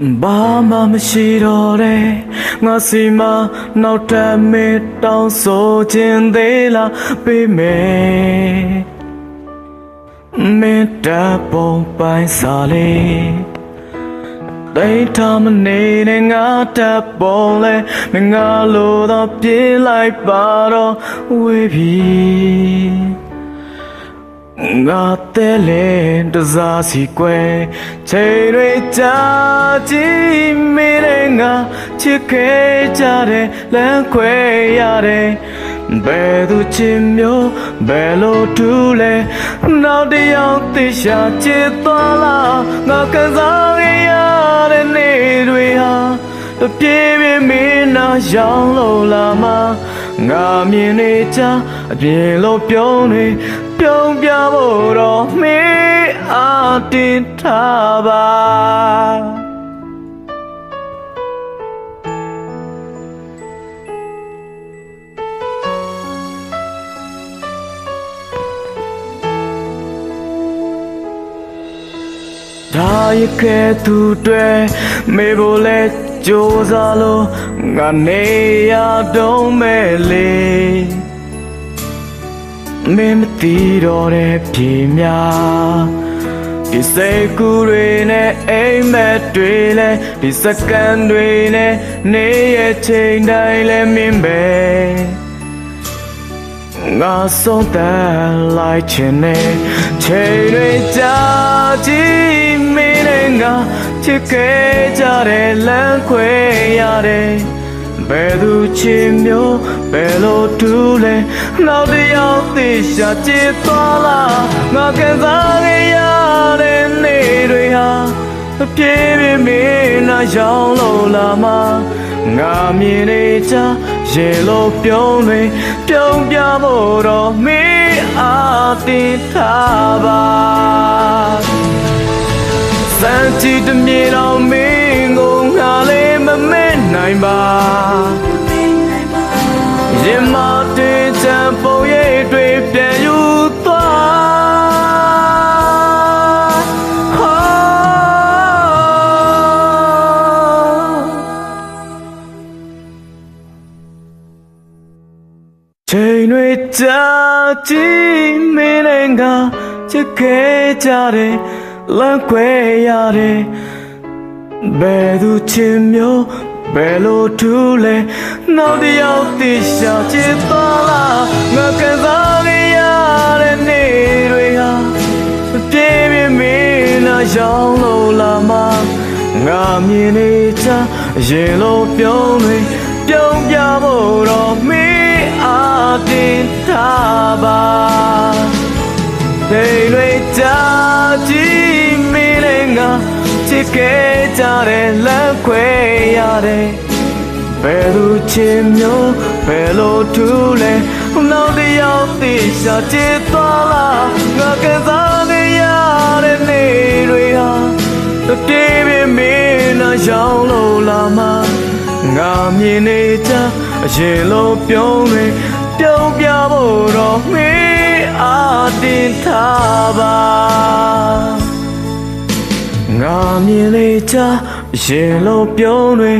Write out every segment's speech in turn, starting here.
ဘာမှမရှိတော့တဲ့ငါစီမနောက်တမေတောင်းဆိုခြင်းသေးလားပေးမယ်မေတ္တာပုံပိုင်စားလေးတိတ်ထမနေတဲ့ငါတပ်ပုံလဲမငါလိုတော့ပြေးလိုက်ပါတော့ဝေးပြီ ငါတဲလေတစားစီကွယ်ချိန်တွေကြာကြည့်မိတဲ့ငါချစ်ခဲ့ကြတယ်လမ်းခွဲရတယ်ဘယ်သူချစ်မျိုးဘယ်လိုတူလဲနောက်တစ်ယောက်သိရှာချစ်သွားလားငါကစားခဲ့ရတဲ့နေ့တွေဟာတပြေးပြေးမင်းနာရောင်းလို့လာမငါမြင်နေချ အပြင်လို့ပြုံးနေပြုံးပြဖို့တော့မင်းအားတင်ထားပါဒါရခဲ့သူတွေမေဖို့လဲကြိုးစားလို့ငါနေရတော့မဲ့လေ မင်းမသိတော့တဲ့ပြေများဒီစိတ်ကူးတွေနဲ့အိမ်မက်တွေလဲဒီစက္ကန့်တွေနဲ့နေရဲ့ချိန်တိုင်းလဲမင်းပဲငါဆုံးတန်လိုက်ချင်နေချိန်တွေကြာကြည့်မင်းနဲ့ငါချစ်ခဲ့ကြတဲ့လမ်းခွဲရတယ်ဘယ်သူချင်မျိုးဘယ်လိုတူလဲနောက်တစ်ယောက် သိရှာချစ်သွားလားငါကစားခဲ့ရတဲ့နေ့တွေဟာအပြေးပြေးမင်းနာရောင်းလို့လာမငါမြင်နေချရေလို့ပြုံးတွေပြုံးပြဖို့တော့မင်းအားတင်ထားပါစံချီတမြေတော်မ တွေကြာကြည့်မင်းနဲ့ငါချစ်ခဲ့ကြတယ်လမ်းခွဲရတယ်ဘယ်သူချင်မျိုးဘယ်လိုထူးလဲနောက်တစ်ယောက်သိရှာချစ်သွားလားငါကစားခဲ့ရတဲ့နေ့တွေဟာပြေးပြေးမင်းနာရောင်းလို့လာမငါမြင်နေချရေလိုပြုံးတွေပြုံးပြဖို့တော့မင်း စ်ခဲ့ကြတဲ့လမ်းခွဲရတယ်ဘယ်သူချင်မျိုးဘယ်လိုထူးလဲနောက်တစ်ယောက်သိရှာချစ်သွားလားငါကစားခဲ့ရတဲ့နေ့တွေဟာတပြေးပြေးမင်းနာရောင်းလို့လာမငါမြင်နေချအရင်လိုပြုံးနေပြုံးပြဖို့တော့မင်းအားတင်ထားပါ ငါမြင်လေချရင်လုံးပြုံးတွေ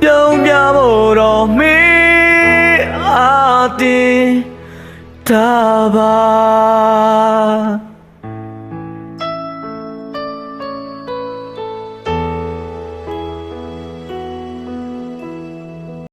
ပြုံးပြဖို့တော့မင်းအာတင်တာပါ